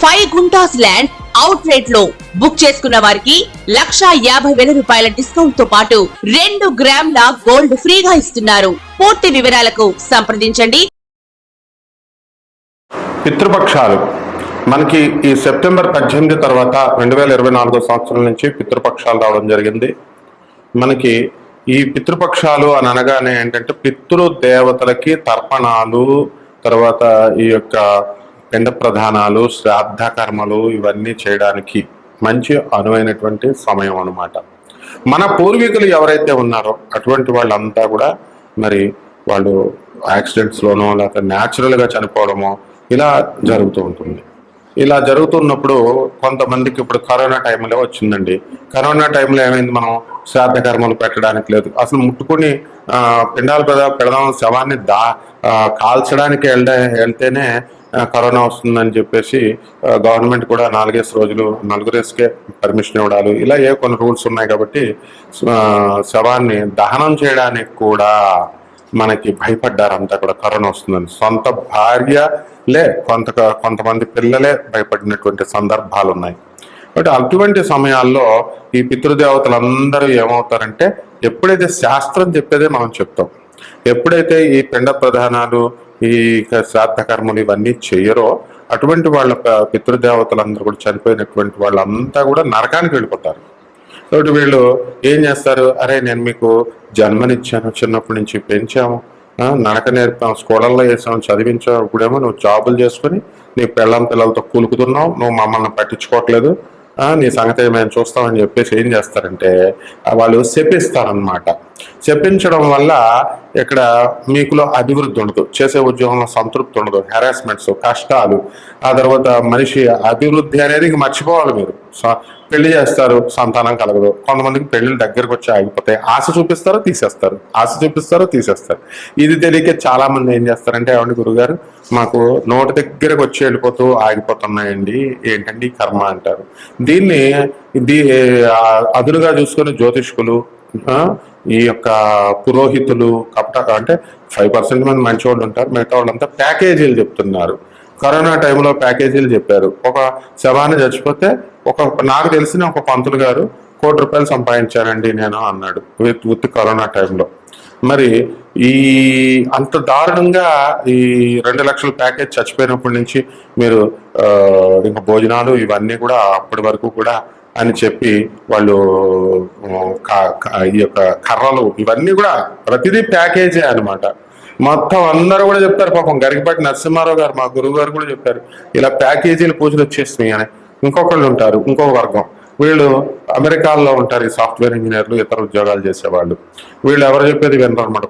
Five guntas land out రేట్లో book చేసుకున్న వారికి లక్షా యాభై వేల రూపాయల డిస్కౌంట్తో పాటు రెండు గ్రాముల గోల్డ్ ఫ్రీగా ఇస్తున్నారు. పూర్తి వివరాలకు సంప్రదించండి. పితృపక్షాలు. మనకి ఈ సెప్టెంబర్ పద్దెనిమిది తర్వాత రెండు వేల ఇరవై నాలుగో సంవత్సరం నుంచి పితృపక్షాలు రావడం జరిగింది. మనకి ఈ పితృపక్షాలు అని అనగానే ఏంటంటే పితృ దేవతలకి తర్పణాలు తర్వాత ఈ యొక్క పిండ ప్రధానాలు శ్రాద్ధ కర్మలు ఇవన్నీ చేయడానికి మంచి అనువైనటువంటి సమయం అన్నమాట. మన పూర్వీకులు ఎవరైతే ఉన్నారో అటువంటి వాళ్ళంతా కూడా మరి వాళ్ళు యాక్సిడెంట్స్లోనో లేకపోతే న్యాచురల్గా చనిపోవడమో ఇలా జరుగుతూ ఉంటుంది. ఇలా జరుగుతున్నప్పుడు కొంతమందికి ఇప్పుడు కరోనా టైంలో వచ్చిందండి. కరోనా టైంలో ఏమైంది మనం శ్రాద్ధ కర్మలు పెట్టడానికి లేదు. అసలు ముట్టుకుని పిండాలు పెద పెడదాం శవాన్ని దా కాల్చడానికి వెళ్ళ వెళ్తేనే కరోనా వస్తుందని చెప్పేసి గవర్నమెంట్ కూడా నాలుగేసి రోజులు నలుగురేసుకే పర్మిషన్ ఇవ్వడాలు. ఇలా ఏ కొన్ని రూల్స్ ఉన్నాయి కాబట్టి శవాన్ని దహనం చేయడానికి కూడా మనకి భయపడ్డారంతా కూడా కరోనా వస్తుందని. సొంత భార్య లే కొంత కొంతమంది పిల్లలే భయపడినటువంటి సందర్భాలు ఉన్నాయి కాబట్టి అటువంటి సమయాల్లో ఈ పితృదేవతలందరూ ఏమవుతారంటే ఎప్పుడైతే శాస్త్రం చెప్పేదే మనం చెప్తాం ఎప్పుడైతే ఈ పిండ ప్రధానాలు ఈ శ్రాద్ధకర్మలు ఇవన్నీ చెయ్యరో అటువంటి వాళ్ళ పితృదేవతలు పితృదేవతలందరూ కూడా చనిపోయినటువంటి వాళ్ళంతా కూడా నరకానికి వెళ్ళిపోతారు. కాబట్టి వీళ్ళు ఏం చేస్తారు? అరే నేను మీకు జన్మనిచ్చాను చిన్నప్పటి నుంచి పెంచాము. నడక నేర్పాం స్కూళ్ళల్లో వేసాం చదివించావు ఇప్పుడేమో నువ్వు జాబులు చేసుకుని నీ పెళ్ళం పిల్లలతో కూలుకుతున్నావు నువ్వు మమ్మల్ని పట్టించుకోవట్లేదు నీ సంగతి మేము చూస్తామని చెప్పేసి ఏం చేస్తారంటే వాళ్ళు చెప్పిస్తారనమాట చెప్పించడం వల్ల ఇక్కడ మీకులో అభివృద్ధి ఉండదు చేసే ఉద్యోగంలో సంతృప్తి ఉండదు హెరాస్మెంట్స్ కష్టాలు ఆ తర్వాత మనిషి అభివృద్ధి అనేది ఇంక మర్చిపోవాలి మీరు. స- పెళ్ళి చేస్తారు సంతానం కలగదు. కొంతమందికి పెళ్ళిళ్ళు దగ్గరకు వచ్చి ఆగిపోతాయి. ఆశ చూపిస్తారో తీసేస్తారు. ఆశ చూపిస్తారో తీసేస్తారు. ఇది తెలియక చాలా మంది ఏం చేస్తారంటే ఏమండి గురుగారు మాకు నోటి దగ్గరకు వచ్చి వెళ్ళిపోతూ ఆగిపోతున్నాయండి. ఏంటండి కర్మ? అంటారు. దీన్ని దీ ఆ, అదునుగా చూసుకుని జ్యోతిష్కులు ఈ యొక్క పురోహితులు కపట అంటే ఫైవ్ పర్సెంట్ మంది మంచి వాళ్ళు ఉంటారు. మిగతా వాళ్ళంతా ప్యాకేజీలు చెప్తున్నారు. కరోనా టైంలో ప్యాకేజీలు చెప్పారు. ఒక శవాన్ని చచ్చిపోతే ఒక నాకు తెలిసిన ఒక పంతులు గారు కోటి రూపాయలు సంపాదించానండి నేను అన్నాడు విత్ విత్ కరోనా టైంలో మరి ఈ అంత దారుణంగా ఈ రెండు లక్షల ప్యాకేజ్ చచ్చిపోయినప్పటి నుంచి మీరు ఇంకా భోజనాలు ఇవన్నీ కూడా అప్పటి వరకు కూడా అని చెప్పి వాళ్ళు ఈ యొక్క కర్రలు ఇవన్నీ కూడా ప్రతిదీ ప్యాకేజే అనమాట మొత్తం అందరూ కూడా చెప్తారు పాపం గరికపాటి నరసింహారావు గారు మా గురువు గారు కూడా చెప్పారు ఇలా ప్యాకేజీలు పూజలు వచ్చేసినాయి అని. ఇంకొకళ్ళు ఉంటారు ఇంకొక వర్గం. వీళ్ళు అమెరికాలో ఉంటారు ఈ సాఫ్ట్వేర్ ఇంజనీర్లు ఇతర ఉద్యోగాలు చేసేవాళ్ళు. వీళ్ళు ఎవరు చెప్పేది వినరు అనమాట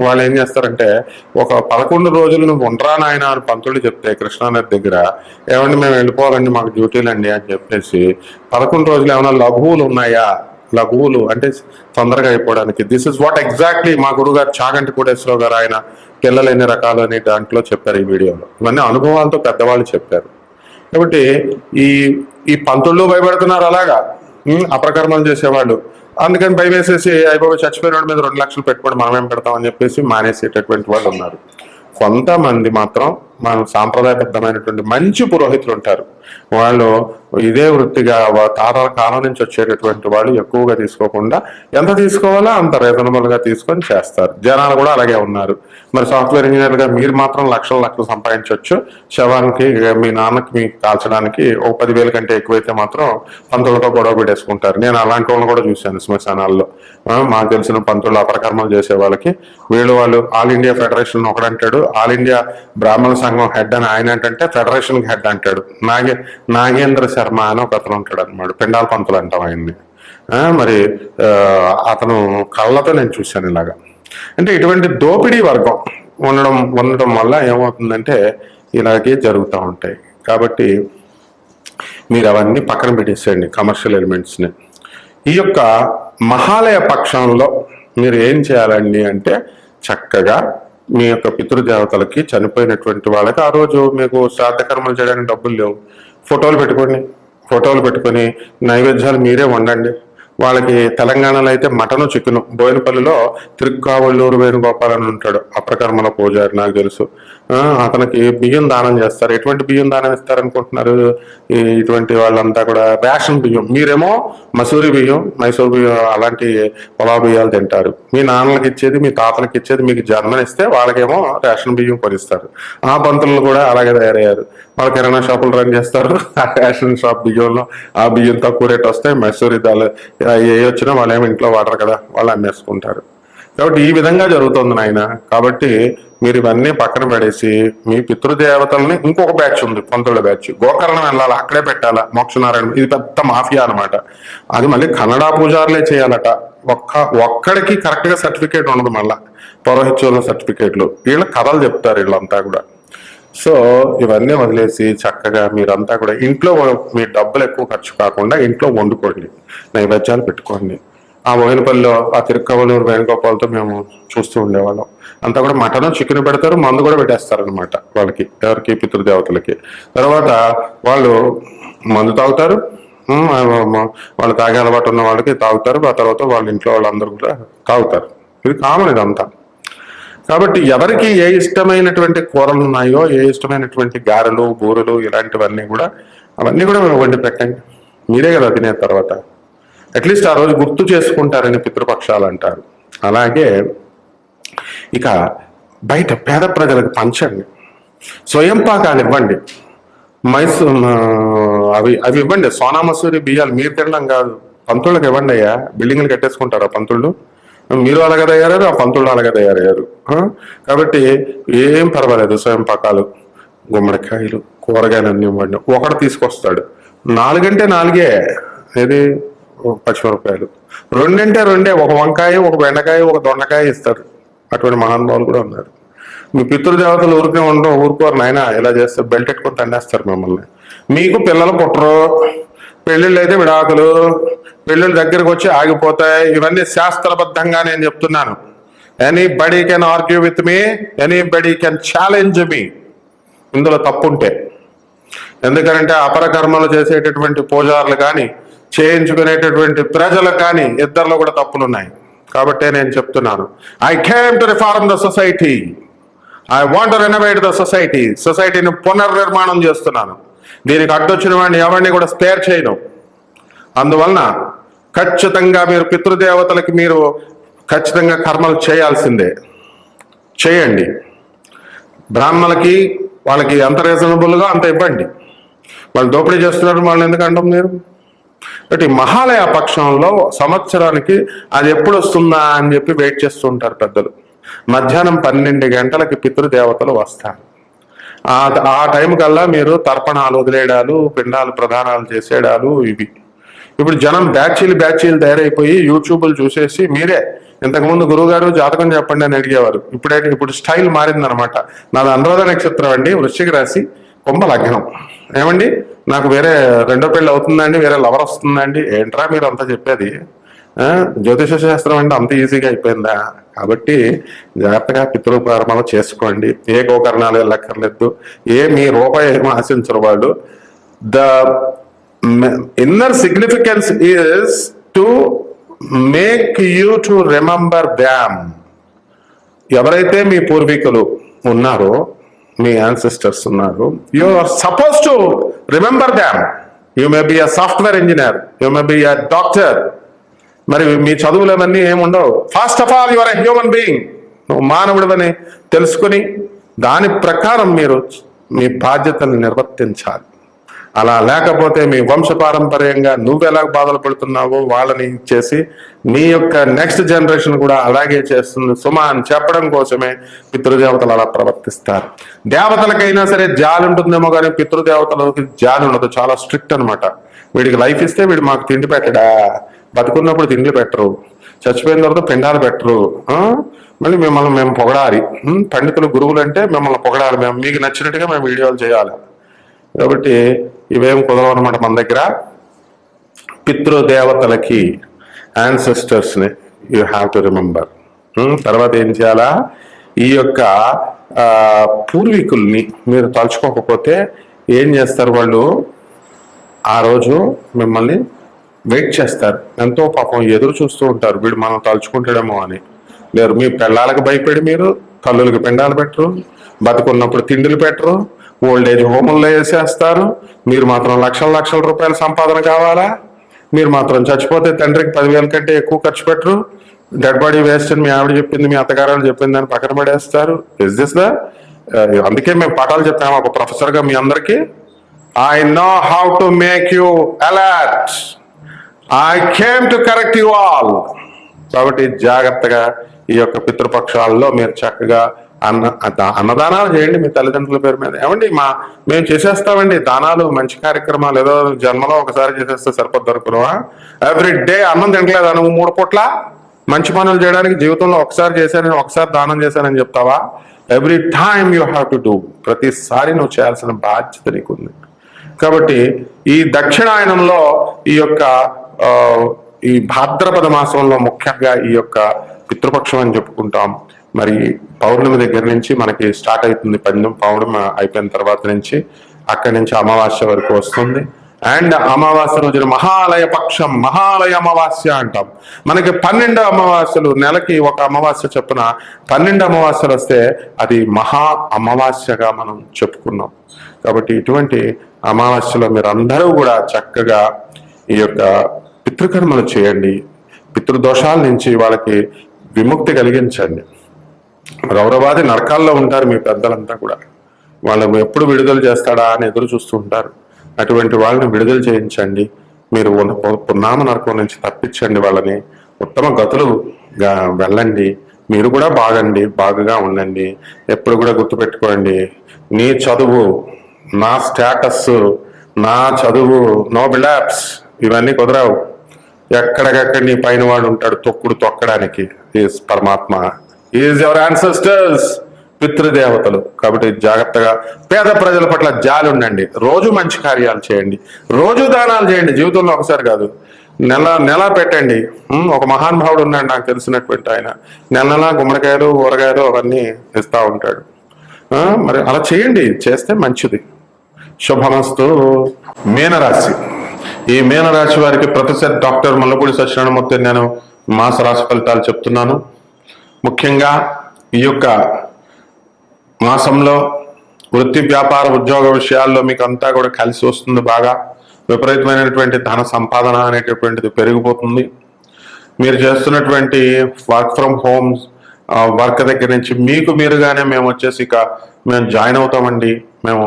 వాళ్ళు ఏం చేస్తారంటే ఒక పదకొండు రోజులు నువ్వు ఉండరా నాయన అని పంతులు చెప్తే కృష్ణానది దగ్గర ఏమండి మేము వెళ్ళిపోవాలండి మాకు డ్యూటీలు అండి అని చెప్పేసి పదకొండు రోజులు ఏమైనా లఘువులు ఉన్నాయా? లఘువులు అంటే తొందరగా అయిపోవడానికి. దిస్ ఇస్ వాట్ ఎగ్జాక్ట్లీ మా గురుగారు చాగంటి కోటేశ్వరరావు గారు ఆయన పిల్లలు ఎన్ని రకాలు అని దాంట్లో చెప్పారు ఈ వీడియోలో. ఇవన్నీ అనుభవాలతో పెద్దవాళ్ళు చెప్పారు. కాబట్టి ఈ ఈ పంతుళ్ళు భయపడుతున్నారు అలాగా? అప్రకర్మం చేసేవాళ్ళు. అందుకని భయం వేసేసి అయిపోయి చచ్చిపోయిన మీద రెండు లక్షలు పెట్టుకోండి మనమేం పెడతామని చెప్పేసి మానేసేటటువంటి వాళ్ళు ఉన్నారు. కొంతమంది మాత్రం మన సాంప్రదాయబద్ధమైనటువంటి మంచి పురోహితులు ఉంటారు. వాళ్ళు ఇదే వృత్తిగా తాతల కాలం నుంచి వచ్చేటటువంటి వాళ్ళు ఎక్కువగా తీసుకోకుండా ఎంత తీసుకోవాలో అంత రీజనబుల్గా తీసుకొని చేస్తారు. జనాలు కూడా అలాగే ఉన్నారు. మరి సాఫ్ట్వేర్ ఇంజనీర్గా మీరు మాత్రం లక్షల లక్షలు సంపాదించవచ్చు. శవానికి మీ నాన్నకి మీకు కాల్చడానికి ఒక పదివేల కంటే ఎక్కువైతే మాత్రం పంతులతో గొడవ పెట్టేసుకుంటారు. నేను అలాంటి వాళ్ళని కూడా చూశాను శ్మశానాల్లో. మాకు తెలిసిన పంతులు అపరకర్మలు చేసే వాళ్ళకి. వీళ్ళు వాళ్ళు ఆల్ ఇండియా ఫెడరేషన్ ఒకడంటాడు ఆల్ ఇండియా బ్రాహ్మణ సంఘం హెడ్ అని ఆయన ఏంటంటే ఫెడరేషన్ హెడ్ అంటాడు. నాగే నాగేంద్ర శర్మ అని ఒక అతను ఉంటాడు అనమాట పిండాల పంతులు అంటాం ఆయన్ని. మరి అతను కళ్ళతో నేను చూశాను ఇలాగా. అంటే ఇటువంటి దోపిడీ వర్గం ఉండడం ఉండడం వల్ల ఏమవుతుందంటే ఇలాగే జరుగుతూ ఉంటాయి. కాబట్టి మీరు అవన్నీ పక్కన పెట్టేసేయండి కమర్షియల్ ఎలిమెంట్స్ని. ఈ యొక్క మహాలయ పక్షంలో మీరు ఏం చేయాలండి అంటే చక్కగా మీ యొక్క పితృదేవతలకి చనిపోయినటువంటి వాళ్ళకి ఆ రోజు మీకు శ్రాద్ధకర్మలు చేయడానికి డబ్బులు లేవు. ఫోటోలు పెట్టుకోండి. ఫోటోలు పెట్టుకొని నైవేద్యాలు మీరే వండండి. వాళ్ళకి తెలంగాణలో అయితే మటను చికెను బోయినపల్లిలో తిరుక్కావళ్ళూరు వేణుగోపాలని ఉంటాడు అప్రకర్మల పూజారి నాకు తెలుసు. అతనికి బియ్యం దానం చేస్తారు. ఎటువంటి బియ్యం దానం ఇస్తారు అనుకుంటున్నారు ఈ ఇటువంటి వాళ్ళంతా కూడా రేషన్ బియ్యం. మీరేమో మసూరి బియ్యం మైసూర్ బియ్యం అలాంటి పొలా బియ్యాలు తింటారు. మీ నాన్నలకి ఇచ్చేది మీ తాతలకి ఇచ్చేది మీకు జన్మనిస్తే వాళ్ళకేమో రేషన్ బియ్యం కొనిస్తారు. ఆ పంతులు కూడా అలాగే తయారయ్యారు. వాళ్ళు కిరాణా షాపులు రన్ చేస్తారు? ఆ రేషన్ షాప్ బియ్యంలో ఆ బియ్యం తక్కువ రేట్ వస్తాయి మైసూరి దాల్ ఏ వచ్చినా వాళ్ళు ఏమి ఇంట్లో వాడరు కదా వాళ్ళు అమ్మేసుకుంటారు. కాబట్టి ఈ విధంగా జరుగుతుంది నాయన. కాబట్టి మీరు ఇవన్నీ పక్కన పడేసి మీ పితృదేవతల్ని ఇంకొక బ్యాచ్ ఉంది పంతుల బ్యాచ్. గోకర్ణం వెళ్ళాలి? అక్కడే పెట్టాలా? మోక్షనారాయణ ఇది పెద్ద మాఫియా అన్నమాట. అది మళ్ళీ కన్నడ పూజారులే చేయాలట. ఒక్క ఒక్కడికి కరెక్ట్గా సర్టిఫికేట్ ఉండదు మళ్ళా. పౌరోహిత్యంలో సర్టిఫికేట్లు. వీళ్ళ కథలు చెప్తారు వీళ్ళంతా కూడా. సో ఇవన్నీ వదిలేసి చక్కగా మీరంతా కూడా ఇంట్లో మీ డబ్బులు ఎక్కువ ఖర్చు కాకుండా ఇంట్లో వండుకోండి. నైవేద్యాలు పెట్టుకోండి. ఆ బోయినపల్లిలో ఆ తిరుక్కవలూరు వేణుగోపాలతో మేము చూస్తూ ఉండేవాళ్ళం. అంతా కూడా మటన్ చికెన్ పెడతారు మందు కూడా పెట్టేస్తారు అనమాట వాళ్ళకి ఎవరికి? పితృదేవతలకి. తర్వాత వాళ్ళు మందు తాగుతారు వాళ్ళు తాగే అలవాటు ఉన్న వాళ్ళకి తాగుతారు ఆ తర్వాత వాళ్ళ ఇంట్లో వాళ్ళందరూ కూడా తాగుతారు. ఇది కామన్ ఇదంతా. కాబట్టి ఎవరికి ఏ ఇష్టమైనటువంటి కూరలు ఉన్నాయో ఏ ఇష్టమైనటువంటి గారెలు బూరెలు ఇలాంటివన్నీ కూడా అవన్నీ కూడా వండి పెట్టండి. మీరే కదా తినే తర్వాత. అట్లీస్ట్ ఆ రోజు గుర్తు చేసుకుంటారని పితృపక్షాలు అంటారు. అలాగే ఇక బయట పేద ప్రజలకు పంచండి. స్వయం పాకాలు ఇవ్వండి. మైసూర్ అవి అవి ఇవ్వండి. సోనా మసూరి బియ్యాలు మీరు తినడం కాదు. పంతుళ్ళకి ఇవ్వండి అయ్యా. బిల్డింగ్లు కట్టేసుకుంటారా పంతుళ్ళు? మీరు అలాగే తయారయ్యారు ఆ పంతుళ్ళు అలాగే తయారయ్యారు. కాబట్టి ఏం పర్వాలేదు. స్వయం పాకాలు గుమ్మడికాయలు కూరగాయలు అన్ని ఇవ్వండి. ఒకటి తీసుకొస్తాడు. నాలుగంటే నాలుగే. ఏది? పచ్చిమిరపకాయలు. రెండంటే రెండే ఒక వంకాయ ఒక బెండకాయ ఒక దొండకాయ ఇస్తారు. అటువంటి మహానుభావులు కూడా ఉన్నారు. మీ పితృదేవతలు ఊరికే ఉండడం ఊరుకోరు నాయన. ఇలా చేస్తే బెల్ట్ ఎట్టుకొని తండేస్తారు మిమ్మల్ని. మీకు పిల్లలు పుట్టరు. పెళ్ళిళ్ళు అయితే విడాకులు. పెళ్ళిళ్ళ దగ్గరకు వచ్చి ఆగిపోతాయి. ఇవన్నీ శాస్త్రబద్ధంగా నేను చెప్తున్నాను. Anybody can argue with me anybody can challenge me ఇందులో తప్పుంటే. ఎందుకంటే అపర కర్మలు చేసేటటువంటి పూజారులు కానీ చేయించుకునేటటువంటి ప్రజలకు కానీ ఇద్దరిలో కూడా తప్పులు ఉన్నాయి కాబట్టే నేను చెప్తున్నాను. I came to reform the society I want renovate the society సొసైటీని పునర్నిర్మాణం చేస్తున్నాను. దీనికి అడ్డొచ్చిన వాడిని ఎవరిని కూడా స్పేర్ చేయను. అందువలన ఖచ్చితంగా మీరు పితృదేవతలకి మీరు ఖచ్చితంగా కర్మలు చేయాల్సిందే. చేయండి. బ్రాహ్మణులకి వాళ్ళకి ఎంత రీజనబుల్గా అంత ఇవ్వండి. వాళ్ళు దోపిడీ చేస్తున్నారు వాళ్ళు ఎందుకు అంటాం మీరు? కాబట్టి మహాలయ పక్షంలో సంవత్సరానికి అది ఎప్పుడు వస్తుందా అని చెప్పి వెయిట్ చేస్తుంటారు పెద్దలు. మధ్యాహ్నం పన్నెండు గంటలకి పితృదేవతలు వస్తారు. ఆ ఆ టైం కల్లా మీరు తర్పణాలు వదిలేయడాలు పిండాలు ప్రదానాలు చేసేయడాలు ఇవి. ఇప్పుడు జనం బ్యాచీలు బ్యాచీలు తయారైపోయి యూట్యూబ్లు చూసేసి మీరే. ఇంతకుముందు గురువుగారు జాతకం చెప్పండి అని అడిగేవారు. ఇప్పుడే ఇప్పుడు స్టైల్ మారిందనమాట. నాది అనురాధ నక్షత్రం అండి వృశ్చిక రాశి కుంభ లగ్నం ఏమండి? నాకు వేరే రెండో పెళ్ళి అవుతుందండి వేరే లవర్ వస్తుందండి. ఏంట్రా మీరు అంతా చెప్పేది జ్యోతిష శాస్త్రం అంటే అంత ఈజీగా అయిపోయిందా? కాబట్టి జాగ్రత్తగా పితృకర్మలు చేసుకోండి. ఏ గోకరణాలు వెళ్ళక్కర్లేదు. ఏ మీ రూపాయి ఏమో ఆశించరు వాళ్ళు. The inner significance is to make you to remember them ఎవరైతే మీ పూర్వీకులు ఉన్నారో మీ యాన్సిస్టర్స్ ఉన్నారు. You are suppose to remember them you may be a software engineer you may be a doctor మరి మీ చదువులు అవన్నీ ఏముండవు first of all your a human being నువ్వు మానవుడివని తెలుసుకుని దాని ప్రకారం మీరు మీ బాధ్యతను నిర్వర్తించాలి. అలా లేకపోతే మీ వంశపారంపర్యంగా నువ్వు బాధలు పడుతున్నావో వాళ్ళని ఇచ్చేసి నీ యొక్క నెక్స్ట్ జనరేషన్ కూడా అలాగే చేస్తుంది. సుమ అని చెప్పడం కోసమే పితృదేవతలు అలా ప్రవర్తిస్తారు. దేవతలకైనా సరే జాలి ఉంటుందేమో కానీ పితృదేవతలకి జాలి ఉండదు. చాలా స్ట్రిక్ట్ అనమాట వీడికి లైఫ్ ఇస్తే వీడు మాకు తిండి పెట్టడా? బతుకున్నప్పుడు తిండి పెట్టరు. చచ్చిపోయిన తర్వాత పిండాలు పెట్టరు. మళ్ళీ మిమ్మల్ని మేము పొగడాలి. పండితులు గురువులు అంటే మిమ్మల్ని పొగడాలి. మేము మీకు నచ్చినట్టుగా మేము వీడియోలు చేయాలి. కాబట్టి ఇవేం కుదరవు అనమాట మన దగ్గర? పితృదేవతలకి యాన్సెస్టర్స్ని యూ హ్యావ్ టు రిమెంబర్ తర్వాత ఏం చేయాలా? ఈ యొక్క పూర్వీకుల్ని మీరు తలుచుకోకపోతే ఏం చేస్తారు వాళ్ళు? ఆ రోజు మిమ్మల్ని వెయిట్ చేస్తారు. ఎంతో పాపం ఎదురు చూస్తూ ఉంటారు. వీడు మనం తలుచుకుంటాడేమో అని. లేరు మీ పెళ్ళాలకు భయపడి మీరు తల్లులకి పిండాలు పెట్టరు బతుకున్నప్పుడు తిండిలు పెట్టరు ఓల్డ్ ఏజ్ హోముల్లో వేసేస్తారు. మీరు మాత్రం లక్షల లక్షల రూపాయల సంపాదన కావాలా? మీరు మాత్రం చచ్చిపోతే తండ్రికి పదివేల కంటే ఎక్కువ ఖర్చు పెట్టరు. డెడ్ బాడీ వేస్ట్ అని మీ ఆవిడ చెప్పింది మీ అత్తగారు చెప్పింది అని పక్కన పడేస్తారు. ఇస్ దిస్ ద అందుకే మేము పాఠాలు చెప్తాము ఒక ప్రొఫెసర్గా మీ అందరికీ. I know how to make you alert I came to correct you all కాబట్టి జాగ్రత్తగా ఈ యొక్క పితృపక్షాల్లో మీరు చక్కగా అన్న అన్నదానాలు చేయండి మీ తల్లిదండ్రుల పేరు మీద. ఏమండి మా మేము చేసేస్తామండి దానాలు మంచి కార్యక్రమాలు ఏదో జన్మలో ఒకసారి చేసేస్తే సరిపోద్ది అనుకున్నావా ఎవ్రీ డే అన్నం తినట్లేదా నువ్వు? మూడు పూట్ల మంచి పనులు చేయడానికి జీవితంలో ఒకసారి చేశానని ఒకసారి దానం చేశానని చెప్తావా? Every time you have to do ప్రతిసారి నువ్వు చేయాల్సిన బాధ్యత నీకుంది. కాబట్టి ఈ దక్షిణాయనంలో ఈ యొక్క ఈ భాద్రపద మాసంలో ముఖ్యంగా ఈ యొక్క పితృపక్షం అని చెప్పుకుంటాం. మరి పౌర్ణమి దగ్గర నుంచి మనకి స్టార్ట్ అవుతుంది పందెం. పౌర్ణమి అయిపోయిన తర్వాత నుంచి అక్కడి నుంచి అమావాస్య వరకు వస్తుంది. అండ్ అమావాస్య రోజున మహాలయ పక్షం మహాలయ అమావాస్య అంటాం. మనకి పన్నెండు అమావాస్యలు నెలకి ఒక అమావాస్య చొప్పున పన్నెండు అమావాస్యలు వస్తే అది మహా అమావాస్యగా మనం చెప్పుకున్నాం. కాబట్టి ఇటువంటి అమావాస్యలో మీరు అందరూ కూడా చక్కగా ఈ యొక్క పితృకర్మలు చేయండి. పితృదోషాల నుంచి వాళ్ళకి విముక్తి కలిగించండి. రౌరవాది నరకాల్లో ఉంటారు మీ పెద్దలంతా కూడా. వాళ్ళని ఎప్పుడు విడుదల చేస్తాడా అని ఎదురు చూస్తూ ఉంటారు. అటువంటి వాళ్ళని విడుదల చేయించండి. మీరు పున్నామ నరకం నుంచి తప్పించండి వాళ్ళని. ఉత్తమ గతులుగా వెళ్ళండి. మీరు కూడా బాగండి బాగుగా ఉండండి. ఎప్పుడు కూడా గుర్తుపెట్టుకోండి. నీ చదువు నా స్టేటస్ నా చదువు నో బిలాప్స్ ఇవన్నీ కుదరావు. ఎక్కడికక్కడ నీ పైన వాడు ఉంటాడు తొక్కుడు తొక్కడానికి పరమాత్మ. ఈజ్ ఎవర్ యాన్సెస్టర్స్ పితృదేవతలు. కాబట్టి జాగ్రత్తగా పేద ప్రజల పట్ల జాలి ఉండండి. రోజు మంచి కార్యాలు చేయండి. రోజు దానాలు చేయండి. జీవితంలో ఒకసారి కాదు. నెల నెల పెట్టండి. ఒక మహానుభావుడు ఉన్నాడు నాకు తెలిసినటువంటి ఆయన. నెల నెల గుమ్మడికాయలు ఊరగాయలు అవన్నీ ఇస్తా ఉంటాడు. మరి అలా చేయండి. చేస్తే మంచిది. శుభమస్తు మీనరాశి. ఈ మీనరాశి వారికి ప్రొఫెసర్ డాక్టర్ మల్లపూడి సత్యనారాయణమూర్తి నేను మాస రాశి ఫలితాలు చెప్తున్నాను. ముఖ్యంగా ఈ యొక్క మాసంలో వృత్తి వ్యాపార ఉద్యోగ విషయాల్లో మీకు అంతా కూడా కలిసి వస్తుంది బాగా. విపరీతమైనటువంటి ధన సంపాదన అనేటటువంటిది పెరిగిపోతుంది. మీరు చేస్తున్నటువంటి వర్క్ ఫ్రమ్ హోమ్ వర్క్ దగ్గర నుంచి మీకు మీరుగానే మేము వచ్చేసి ఇక మేము జాయిన్ అవుతామండి. మేము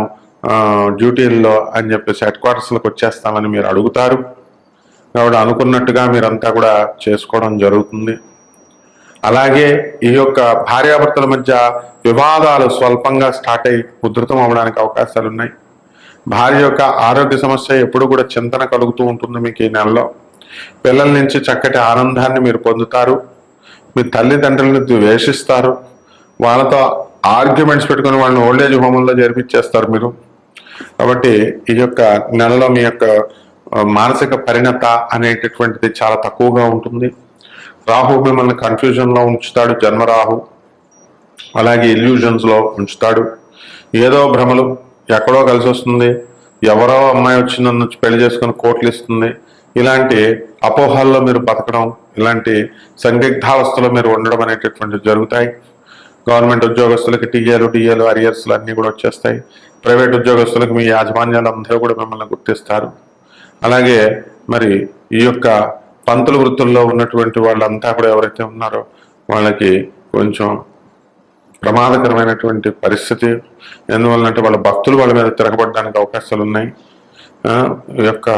డ్యూటీల్లో అని చెప్పేసి హెడ్ క్వార్టర్స్లకు వచ్చేస్తామని మీరు అడుగుతారు. కాబట్టి అనుకున్నట్టుగా మీరంతా కూడా చేసుకోవడం జరుగుతుంది. అలాగే ఈ యొక్క భార్యాభర్తల మధ్య వివాదాలు స్వల్పంగా స్టార్ట్ అయ్యి ఉధృతం అవడానికి అవకాశాలు ఉన్నాయి భార్య యొక్క ఆరోగ్య సమస్య ఎప్పుడు కూడా చింతన కలుగుతూ ఉంటుంది మీకు ఈ నెలలో. పిల్లల నుంచి చక్కటి ఆనందాన్ని మీరు పొందుతారు. మీ తల్లిదండ్రులను ద్వేషిస్తారు. వాళ్ళతో ఆర్గ్యుమెంట్స్ పెట్టుకుని వాళ్ళని ఓల్డేజ్ హోమ్లో జరిపించేస్తారు మీరు. కాబట్టి ఈ యొక్క నెలలో మీ యొక్క మానసిక పరిణత అనేటటువంటిది చాలా తక్కువగా ఉంటుంది. రాహు మిమ్మల్ని కన్ఫ్యూజన్లో ఉంచుతాడు జన్మరాహు అలాగే ఇల్యూజన్స్లో ఉంచుతాడు. ఏదో భ్రమలు ఎక్కడో కలిసి వస్తుంది ఎవరో అమ్మాయి వచ్చి నన్ను పెళ్ళి చేసుకుని కోట్లు ఇస్తుంది. ఇలాంటి అపోహల్లో మీరు బతకడం ఇలాంటి సందిగ్ధావస్థలో మీరు ఉండడం అనేటటువంటివి జరుగుతాయి. గవర్నమెంట్ ఉద్యోగస్తులకి టీఏలు డిఏలు అరియర్స్లు అన్నీ కూడా వచ్చేస్తాయి. ప్రైవేట్ ఉద్యోగస్తులకు మీ యాజమాన్యాలు అందరూ కూడా మిమ్మల్ని గుర్తిస్తారు. అలాగే మరి ఈ యొక్క పంతుల వృత్తుల్లో ఉన్నటువంటి వాళ్ళంతా కూడా ఎవరైతే ఉన్నారో వాళ్ళకి కొంచెం ప్రమాదకరమైనటువంటి పరిస్థితి. ఎందువల్లంటే వాళ్ళ భక్తులు వాళ్ళ మీద తిరగబడడానికి అవకాశాలు ఉన్నాయి. ఈ యొక్క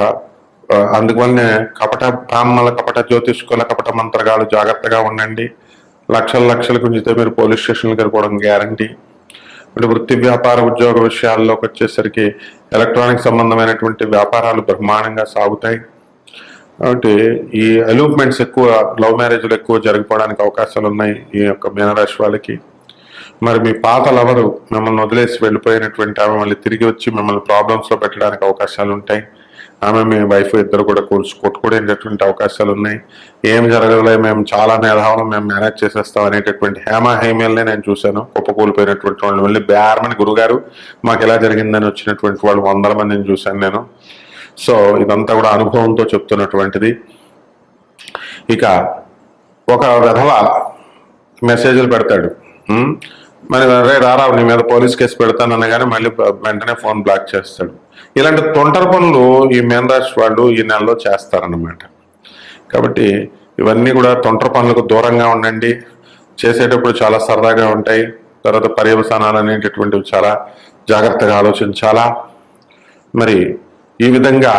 అందువల్లనే కపట బ్రాహ్మణుల కపట జ్యోతిష్కుల కపట మంత్రగాలు జాగ్రత్తగా ఉండండి. లక్షల లక్షల గుంజితే మీరు పోలీస్ స్టేషన్కి వెళ్ళిపోవడం గ్యారంటీ. ఇప్పుడు వృత్తి వ్యాపార ఉద్యోగ విషయాల్లోకి వచ్చేసరికి ఎలక్ట్రానిక్ సంబంధమైనటువంటి వ్యాపారాలు బ్రహ్మాండంగా సాగుతాయి. కాబట్టి ఈ అలూప్మెంట్స్ ఎక్కువ లవ్ మ్యారేజ్లు ఎక్కువ జరిగిపోవడానికి అవకాశాలు ఉన్నాయి ఈ యొక్క మీనరాశి వాళ్ళకి. మరి మీ పాత లవరు మిమ్మల్ని వదిలేసి వెళ్ళిపోయినటువంటి ఆమె మళ్ళీ తిరిగి వచ్చి మిమ్మల్ని ప్రాబ్లమ్స్లో పెట్టడానికి అవకాశాలు ఉంటాయి. ఆమె మీ వైఫ్ ఇద్దరు కూడా కూర్చు కొట్టుకునేటటువంటి అవకాశాలు ఉన్నాయి. ఏం జరగలే మేము చాలా మేధావులు మేము మేనేజ్ చేసేస్తాం అనేటటువంటి హేమ హేమల్ని నేను చూశాను. కుప్పకూలిపోయినటువంటి వాళ్ళు. మళ్ళీ బేరమని గురుగారు మాకు ఎలా జరిగిందని వచ్చినటువంటి వాళ్ళు వందల మందిని చూశాను నేను. సో ఇదంతా కూడా అనుభవంతో చెప్తున్నటువంటిది. ఇక ఒక విధవ మెసేజ్లు పెడతాడు. మరి రే రారా నీ మీద పోలీస్ కేసు పెడతాను అనగానే మళ్ళీ వెంటనే ఫోన్ బ్లాక్ చేస్తాడు. ఇలాంటి తొంటర పనులు ఈ మేన్ రాశి వాళ్ళు ఈ నెలలో చేస్తారన్నమాట. కాబట్టి ఇవన్నీ కూడా తొంటర పనులకు దూరంగా ఉండండి. చేసేటప్పుడు చాలా సరదాగా ఉంటాయి. తర్వాత పర్యవసానాలు అనేటటువంటివి చాలా జాగ్రత్తగా ఆలోచించాలా? మరి ఈ విధంగా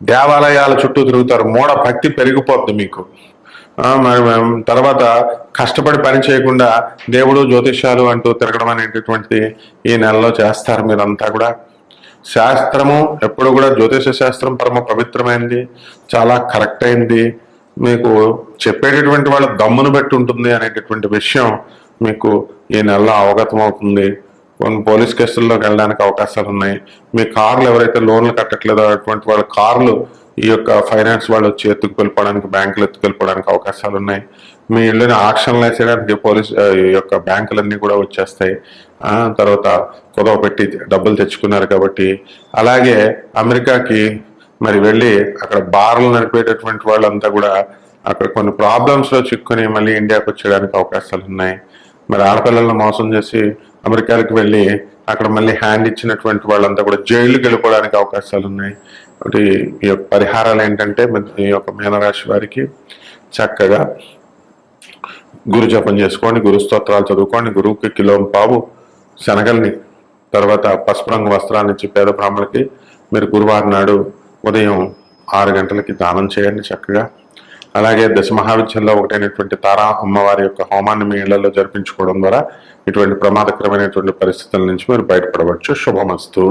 దేవాలయాల చుట్టూ తిరుగుతారు. మూఢ భక్తి పెరిగిపోద్ది మీకు. తర్వాత కష్టపడి పని చేయకుండా దేవుడు జ్యోతిష్యాలు అంటూ తిరగడం అనేటటువంటిది ఈ నెలలో చేస్తారు మీరంతా కూడా. శాస్త్రము ఎప్పుడు కూడా జ్యోతిష శాస్త్రం పరమ పవిత్రమైంది. చాలా కరెక్ట్ అయింది. మీకు చెప్పేటటువంటి వాళ్ళ దమ్మును బట్టి ఉంటుంది అనేటటువంటి విషయం మీకు ఈ నెలలో అవగతం అవుతుంది కొన్ని పోలీస్ కేసుల్లోకి వెళ్ళడానికి అవకాశాలు ఉన్నాయి మీ కార్లు ఎవరైతే లోన్లు కట్టట్లేదో అటువంటి వాళ్ళ కార్లు ఈ యొక్క ఫైనాన్స్ వాళ్ళు వచ్చి వెళ్ళిపోవడానికి బ్యాంకులు ఎత్తుకెళ్ళిపోవడానికి అవకాశాలు ఉన్నాయి మీ ఇళ్ళని ఆక్షన్లు వేసేయడానికి పోలీస్ ఈ యొక్క బ్యాంకులన్నీ కూడా వచ్చేస్తాయి. తర్వాత కుదవ పెట్టి డబ్బులు తెచ్చుకున్నారు కాబట్టి. అలాగే అమెరికాకి మరి వెళ్ళి అక్కడ బార్లు నడిపేటటువంటి వాళ్ళంతా కూడా అక్కడ కొన్ని ప్రాబ్లమ్స్లో చిక్కుని మళ్ళీ ఇండియాకి వచ్చేయడానికి అవకాశాలు ఉన్నాయి మరి ఆడపిల్లలను మోసం చేసి అమెరికాలకు వెళ్ళి అక్కడ మళ్ళీ హ్యాండ్ ఇచ్చినటువంటి వాళ్ళంతా కూడా జైలుకి వెళ్ళిపోవడానికి అవకాశాలు ఉన్నాయి. ఒకటి ఈ యొక్క పరిహారాలు ఏంటంటే ఈ యొక్క మీనరాశి వారికి చక్కగా గురు జపం చేసుకోండి గురు స్తోత్రాలు చదువుకోండి గురువుకి కిలో పావు శనగల్ని తర్వాత పసుపు రంగు వస్త్రాన్ని ఇచ్చి పేద బ్రాహ్మణులకి మీరు గురువారం నాడు ఉదయం ఆరు గంటలకి దానం చేయండి చక్కగా. అలాగే దశ ఒకటైనటువంటి తారా అమ్మవారి యొక్క హోమాన్ని మీ ఇళ్ళలో జరిపించుకోవడం ద్వారా ఇటువంటి ప్రమాదకరమైనటువంటి పరిస్థితుల నుంచి మీరు బయటపడవచ్చు. శుభమస్తు.